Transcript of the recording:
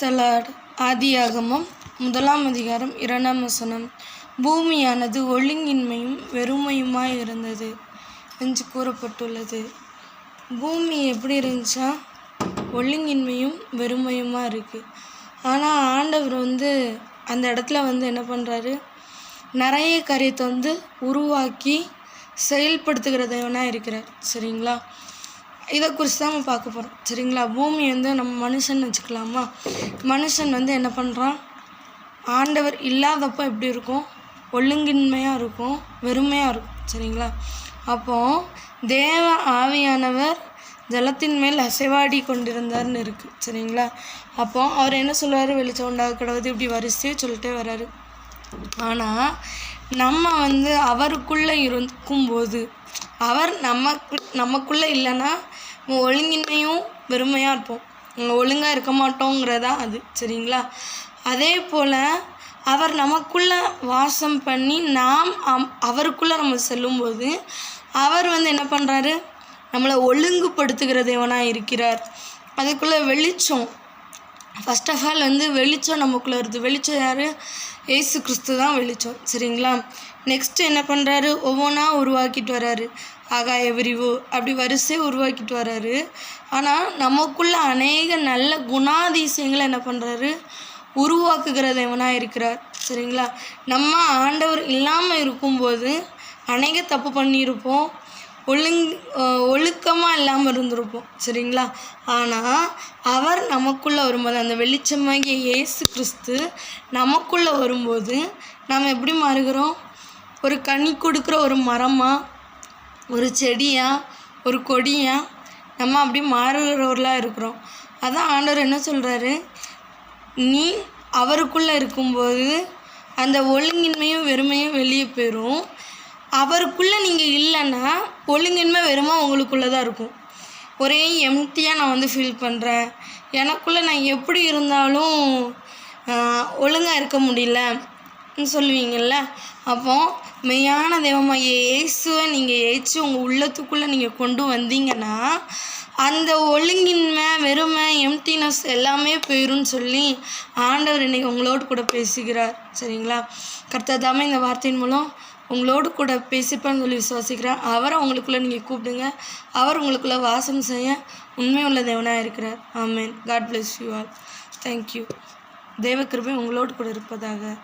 Praise the Lord ஆதியாகமம் முதலாம் அதிகாரம் இரண்டாம் வசனம். பூமியானது ஒழுங்கின்மையும் வெறுமையுமாய் இருந்தது என்று கூறப்பட்டுள்ளது. பூமி எப்படி இருந்துச்சா? ஒழுங்கின்மையும் வெறுமையுமாக இருக்குது ஆனால் ஆண்டவர் வந்து அந்த இடத்துல வந்து என்ன பண்ணுறாரு நிறைய காரியத்தை வந்து உருவாக்கி செயல்படுத்துகிறதவனாக இருக்கிறார் சரிங்களா? இதை குறித்து தான் நம்ம பார்க்க போகிறோம் சரிங்களா? பூமி வந்து நம்ம மனுஷன் வச்சுக்கலாமா? மனுஷன் வந்து என்ன பண்ணுறான் ஆண்டவர் இல்லாதப்போ எப்படி இருக்கும்? ஒழுங்கின்மையாக இருக்கும் வெறுமையாக இருக்கும். சரிங்களா? அப்போது தேவ ஆவியானவர் ஜலத்தின் மேல் அசைவாடி கொண்டிருந்தார்னு இருக்குது சரிங்களா? அப்போ அவர் என்ன சொல்லுவார்? வெளிச்சம் உண்டாக கிடவுது. இப்படி வரிசையே சொல்லிட்டே வர்றாரு ஆனால் நம்ம வந்து அவருக்குள்ளே இருக்கும்போது அவர் நமக்கு நமக்குள்ளே இல்லைன்னா ஒழுங்கின்மையும் வெறுமையாக இருப்போம். ஒழுங்காக இருக்க மாட்டோங்கிறதா அது சரிங்களா? அதே போல் அவர் நமக்குள்ளே வாசம் பண்ணி நாம் அம் அவருக்குள்ளே நம்ம செல்லும்போது அவர் வந்து என்ன பண்ணுறாரு நம்மளை ஒழுங்குபடுத்துகிற தேவனாக இருக்கிறார். அதுக்குள்ளே வெளிச்சம் ஃபஸ்ட் ஆஃப் ஆல் வந்து வெளிச்சம் நமக்குள்ளே வருது. வெளிச்சம் யார்? ஏசு கிறிஸ்து தான் வெளிச்சம். சரிங்களா? நெக்ஸ்ட்டு என்ன பண்ணுறாரு ஒவ்வொன்றா உருவாக்கிட்டு வராரு. ஆகாய விரிவு அப்படி வரிசையாக உருவாக்கிட்டு வராரு. ஆனால் நமக்குள்ள அநேக நல்ல குணாதிசயங்களை என்ன பண்ணுறாரு உருவாக்குகிற தேவனாக இருக்கிறார். சரிங்களா? நம்ம ஆண்டவர் இல்லாமல் இருக்கும்போது அநேக தப்பு பண்ணியிருப்போம். ஒழுங் ஒழுக்கமாக இல்லாமல் இருந்திருப்போம். சரிங்களா? ஆனால் அவர் நமக்குள்ளே வரும்போது அந்த வெளிச்சமாகிய இயேசு கிறிஸ்து நமக்குள்ளே வரும்போது நாம் எப்படி மாறுகிறோம்? ஒரு கனி கொடுக்குற ஒரு மரமாக ஒரு செடியாக ஒரு கொடியாக நம்ம அப்படி மாறுகிறவர்களாக இருக்கிறோம். அதான் ஆண்டவர் என்ன சொல்கிறாரு நீ அவருக்குள்ளே இருக்கும்போது அந்த ஒழுங்கின்மையும் வெறுமையும் வெளியே போயிடும் அவருக்குள்ளே நீங்கள் இல்லைன்னா ஒழுங்கின்மை வெறுமா உங்களுக்குள்ளே தான் இருக்கும். ஒரே எம்டியாக நான் வந்து ஃபீல் பண்ணுறேன் எனக்குள்ளே நான் எப்படி இருந்தாலும் ஒழுங்காக இருக்க முடியல சொல்லுவீங்கள்ல அப்போ மெய்யான தெய்வமாகிய இயேசுவை நீங்கள் ஏச்சு உங்கள் உள்ளத்துக்குள்ளே நீங்கள் கொண்டு வந்தீங்கன்னா அந்த ஒழுங்கின்மை வெறும் எம்டினஸ் எல்லாமே போயிரும்னு சொல்லி ஆண்டவர் இன்னைக்கு உங்களோடு கூட பேசுகிறார். சரிங்களா? கர்த்தர் தாமே இந்த வார்த்தையின் மூலம் உங்களோடு கூட பேசிப்பான்னு சொல்லி விசுவாசிக்கிறேன். அவரை உங்களுக்குள்ளே நீங்கள் கூப்பிடுங்க. அவர் உங்களுக்குள்ளே வாசம் செய்ய உண்மை உள்ள தேவனாக இருக்கிறார். ஆமேன். God bless you all thank you தேவக்கிருபை உங்களோடு கூட இருப்பதாக.